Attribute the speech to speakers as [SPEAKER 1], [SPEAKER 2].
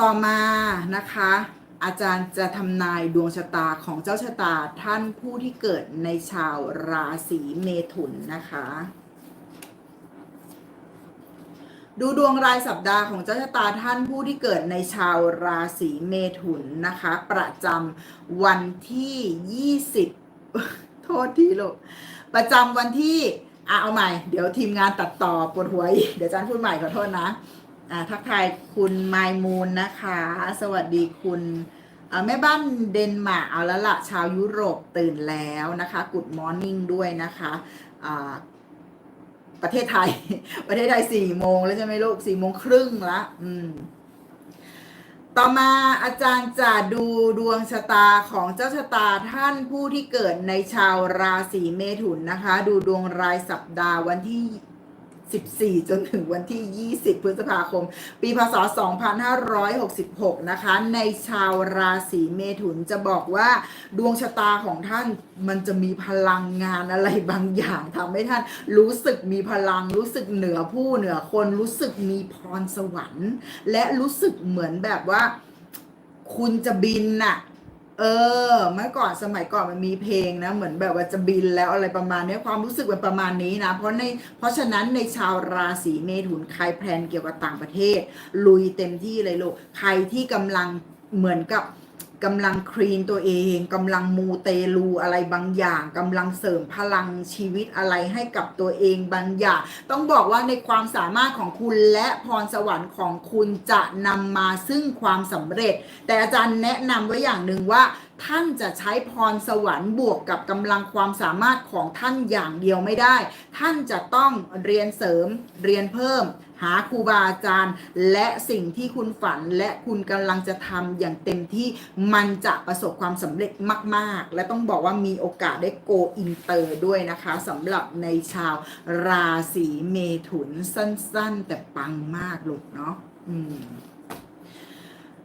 [SPEAKER 1] ต่อมานะคะอาจารย์จะทำนายดวงชะตาของเจ้าชะตาท่านผู้ที่เกิดในชาวราศีเมถุนนะคะ ดูดวงรายสัปดาห์ของเจ้าชะตาท่านผู้ที่เกิดในชาวราศีเมถุนนะคะ ประจำวันที่ 20 โทษทีลูกประจำวันที่อะเอาใหม่ เดี๋ยวทีมงานตัดต่อปวดหัวเดี๋ยวอาจารย์พูดใหม่ขอโทษนะ ทักทายคุณไมมูลนะคะ สวัสดีคุณแม่บ้านเดนมาร์กเอาแล้วละชาวยุโรปตื่นแล้วนะคะกุดมอร์นิ่งด้วยนะคะอ่าประเทศไทย ประเทศไทยสี่โมงแล้วใช่ไหมลูกสี่โมงครึ่งละอืมต่อมาอาจารย์จะดูดวงชะตาของเจ้าชะตาท่านผู้ที่เกิดในชาวราศีเมถุนนะคะ ดูดวงรายสัปดาห์วันที่ 14 จนถึงวันที่ 20 พฤษภาคม ปีพศ 2566 นะคะ ในชาวราศีเมถุนจะบอกว่าดวงชะตาของท่านมันจะมีพลังงานอะไรบางอย่างทำให้ท่านรู้สึกมีพลังรู้สึกเหนือผู้เหนือคนรู้สึกมีพรสวรรค์ และรู้สึกเหมือนแบบว่า คุณจะบินน่ะ เออ เมื่อก่อนสมัยก่อนมันมีเพลงนะ เหมือนแบบว่าจะบินแล้วอะไรประมาณนี้ความรู้สึกเป็นประมาณนี้นะ เพราะในเพราะฉะนั้นในชาวราศีเมถุนใครแพลนเกี่ยวกับต่างประเทศ ลุยเต็มที่เลยลูกใครที่กำลังเหมือนกับ กำลังครีนตัวเองกำลังมูเตลูอะไรบางอย่างกำลังเสริมพลังชีวิตอะไรให้กับตัวเองบางอย่าง ต้องบอกว่าในความสามารถของคุณและพรสวรรค์ของคุณจะนำมาซึ่งความสำเร็จ แต่อาจารย์แนะนำไว้อย่างหนึ่งว่า ท่านจะใช้พรสวรรค์บวกกับกำลังความสามารถของท่านอย่างเดียวไม่ได้ ท่านจะต้องเรียนเสริม เรียนเพิ่ม หาครูบาอาจารย์ และสิ่งที่คุณฝันและคุณกำลังจะทำอย่างเต็มที่มันจะประสบความสำเร็จมาก ๆ และต้องบอกว่ามีโอกาสได้โกอินเตอร์ด้วยนะคะสำหรับในชาวราศีเมถุนสั้น ๆ แต่ปังมากลูกเนาะอืม